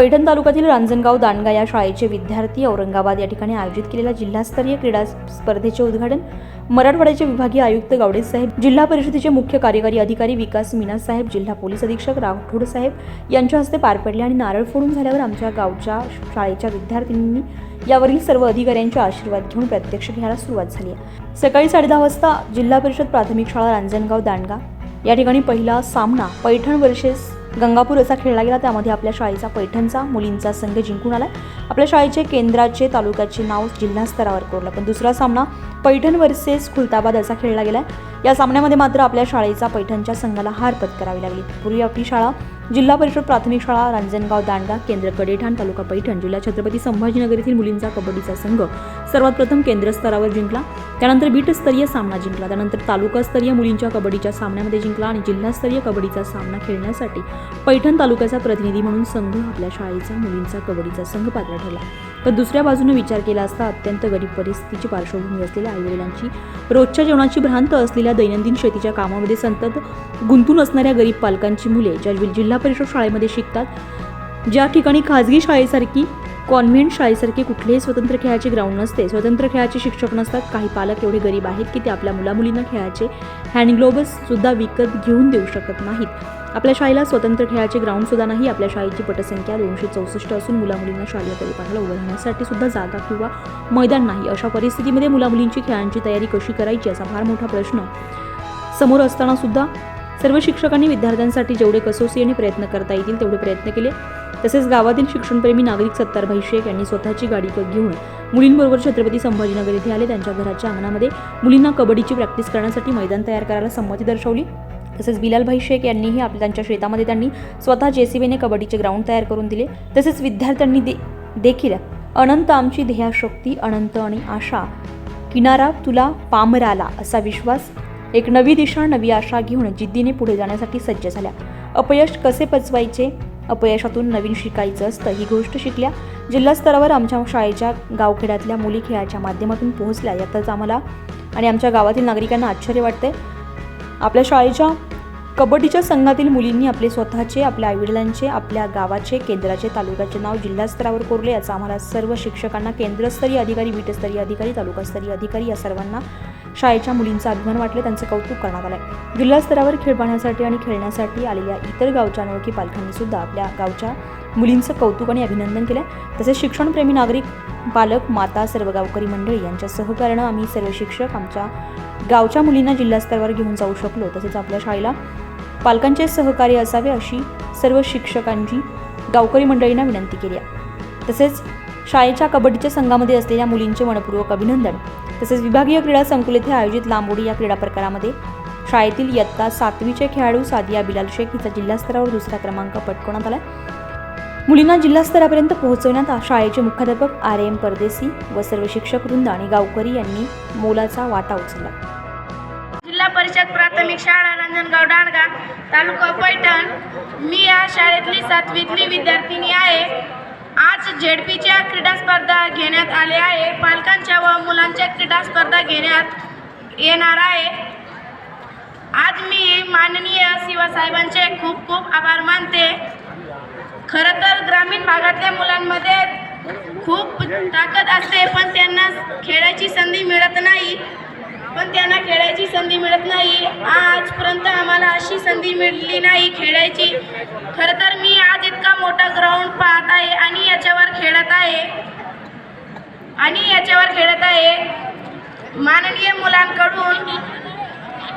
पैठण तालुक्यातील रांजणगाव दांडगा या शाळेचे विद्यार्थी औरंगाबाद या ठिकाणी आयोजित केलेल्या जिल्हास्तरीय क्रीडा स्पर्धेचे उद्घाटन मराठवाड्याचे विभागीय आयुक्त गावडे साहेब जिल्हा परिषदेचे मुख्य कार्यकारी अधिकारी विकास मीना साहेब जिल्हा पोलीस अधीक्षक राठोड साहेब यांच्या हस्ते पार पडले आणि नारळ फोडून झाल्यावर आमच्या गावच्या शाळेच्या विद्यार्थिनींनी यावरील सर्व अधिकाऱ्यांचे आशीर्वाद घेऊन प्रत्यक्ष घ्यायला सुरुवात झाली आहे. सकाळी साडेदहा वाजता जिल्हा परिषद प्राथमिक शाळा रांजणगाव दांडगा या ठिकाणी पहिला सामना पैठण वर्षेस गंगापूर असा खेळला गेला. त्यामध्ये आपल्या शाळेचा पैठणचा मुलींचा संघ जिंकून आला आपल्या शाळेचे केंद्राचे तालुक्याचे नाव जिल्हा स्तरावर कोरलं. पण दुसरा सामना पैठण वर्सेस खुलताबाद असा खेळला गेला या सामन्यामध्ये मात्र आपल्या शाळेचा पैठणच्या संघाला हार पत्करावी लागली. पूर्वी आपली शाळा जिल्हा परिषद प्राथमिक शाळा रांजणगाव दांडगा केंद्र कडेठाण तालुका पैठण जिल्हा छत्रपती संभाजीनगर येथील मुलींचा कबड्डीचा संघ सर्वात प्रथम केंद्र स्तरावर जिंकला. त्यानंतर बीटस्तरीय सामना जिंकला. त्यानंतर तालुकास्तरीय मुलींच्या कबड्डीच्या सामन्यामध्ये जिंकला आणि जिल्हास्तरीय कबड्डीचा सामना खेळण्यासाठी पैठण तालुक्याचा प्रतिनिधी म्हणून संघ आपल्या शाळेचा मुलींचा कबड्डीचा संघ पात्र ठरला. तर दुसऱ्या बाजूने विचार केला असता अत्यंत गरीब परिस्थितीची पार्श्वभूमी असलेल्या आईवडिलांची. रोजच्या जेवणाची भ्रांत असलेल्या दैनंदिन शेतीच्या कामामध्ये संतत गुंतून असणाऱ्या गरीब पालकांची मुले ज्या जिल्हा परिषद शाळेमध्ये शिकतात ज्या ठिकाणी खाजगी शाळेसारखी कॉन्व्हेंट शाळेसारखे कुठलेही स्वतंत्र खेळाचे ग्राउंड नसते. स्वतंत्र खेळाचे शिक्षक नसतात. काही पालक एवढे गरीब आहेत की ते आपल्या मुलामुलींना खेळाचे हँडग्लोबससुद्धा विकत घेऊन देऊ शकत नाहीत. आपल्या शाळेला स्वतंत्र खेळाचे ग्राउंडसुद्धा नाही. आपल्या शाळेची पटसंख्या दोनशे चौसष्ट असून मुलामुलींना शालेय परिपाठाला उभं राहण्यासाठी सुद्धा जागा किंवा मैदान नाही. अशा परिस्थितीमध्ये मुलामुलींची खेळांची तयारी कशी करायची? असा फार मोठा प्रश्न समोर असताना सुद्धा सर्व शिक्षकांनी विद्यार्थ्यांसाठी जेवढे कसोसीने प्रयत्न करता येतील तेवढे प्रयत्न केले. तसेच गावातील शिक्षणप्रेमी नागरिक सत्तारभाई शेख यांनी स्वतःची गाडी घेऊन मुलींबरोबर छत्रपती संभाजीनगर येथे आले. त्यांच्या घराच्या अंगणामध्ये मुलींना कबड्डीची प्रॅक्टिस करण्यासाठी मैदान तयार करायला संमती दर्शवली. तसेच बिलालभाई शेख यांनीही आपल्या त्यांच्या शेतामध्ये त्यांनी स्वतः जेसीबीने कबड्डीचे ग्राउंड तयार करून दिले. तसेच विद्यार्थ्यांनी दे देखील अनंत आमची ध्येयाशक्ती अनंत आणि आशा किनारा तुला पामराला असा विश्वास एक नवी दिशा नवी आशा घेऊन जिद्दीने पुढे जाण्यासाठी सज्ज झाल्या. अपयश कसे पचवायचे? अपयशातून नवीन शिकायचं असतं ही गोष्ट शिकल्या. जिल्हा स्तरावर आमच्या शाळेच्या गावखेड्यातल्या मुली खेळाच्या माध्यमातून पोहोचल्या. यातच आम्हाला आणि आमच्या गावातील नागरिकांना आश्चर्य वाटते आपल्या शाळेच्या कबड्डीच्या संघातील मुलींनी आपले स्वतःचे आपल्या आईवडिलांचे आपल्या गावाचे केंद्राचे तालुक्याचे नाव जिल्हास्तरावर कोरले. याचा आम्हाला सर्व शिक्षकांना केंद्रस्तरीय अधिकारी बीटस्तरीय अधिकारी तालुकास्तरीय अधिकारी या सर्वांना शाळेच्या मुलींचा अभिमान वाटले. त्यांचं कौतुक करण्यात आलं आहे जिल्हास्तरावर खेळ पाहण्यासाठी आणि खेळण्यासाठी आलेल्या इतर गावच्या अनोळखी पालकांनी सुद्धा आपल्या गावच्या मुलींचं कौतुक आणि अभिनंदन केलं तसेच शिक्षणप्रेमी नागरिक पालक माता सर्व गावकरी मंडळी यांच्या सहकार्यानं आम्ही सर्व शिक्षक आमच्या गावच्या मुलींना जिल्हास्तरावर घेऊन जाऊ शकलो तसेच आपल्या शाळेला पालकांचे सहकार्य असावे अशी सर्व शिक्षकांची गावकरी मंडळींना विनंती केली आहे. तसेच शाळेच्या कबड्डीच्या संघामध्ये असलेल्या मुलींचे मनपूर्वक अभिनंदन. तसेच विभागीय क्रीडा संकुल येथे आयोजित लांबोडी या क्रीडा प्रकारामध्ये शाळेतील इयत्ता सातवीचे खेळाडू सादिया बिलाल शेख हिचा जिल्हास्तरावर दुसरा क्रमांक पटकवण्यात आला मुलींना जिल्हास्तरापर्यंत पोहोचवण्यात शाळेचे मुख्याध्यापक आर एम परदेसी व सर्व शिक्षक वृंद आणि गावकरी यांनी मोलाचा वाटा उचलला. जिल्हा परिषद प्राथमिक शाळा रंजनगाव डाणगा तालुका पैठण. मी या शाळेतली सातवीतली विद्यार्थिनी आहे. आज झेडपीच्या क्रीडा स्पर्धा घेण्यात आल्या आहे. पालकांच्या व मुलांच्या क्रीडा स्पर्धा घेण्यात येणार आहे. आज मी माननीय शिवासाहेबांचे खूप खूप आभार मानते. खरं तर ग्रामीण भागातल्या मुलांमध्ये खूप ताकद असते पण त्यांना खेळायची संधी मिळत नाही. पण त्यांना खेळायची संधी मिळत नाही. आजपर्यंत आम्हाला अशी संधी मिळली नाही खेळायची. खरं तर मी आज इतका मोठा ग्राउंड पाहत आहे आणि याच्यावर खेळत आहे. आणि याच्यावर खेळत आहे. माननीय मुलांकडून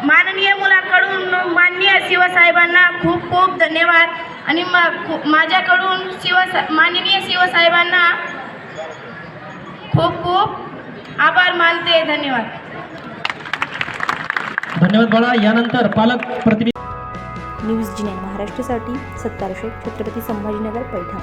माननीय मुलांकडून माननीय शिवसाहेबांना खूप खूप धन्यवाद. आणि मा माझ्याकडून शिवसा माननीय शिवसाहेबांना खूप खूप आभार मानते. धन्यवाद. धन्यवाद बाळा. यानंतर पालक प्रतिनिधी न्यूज जिने महाराष्ट्रासाठी सत्तार शेख छत्रपती संभाजीनगर पैठण.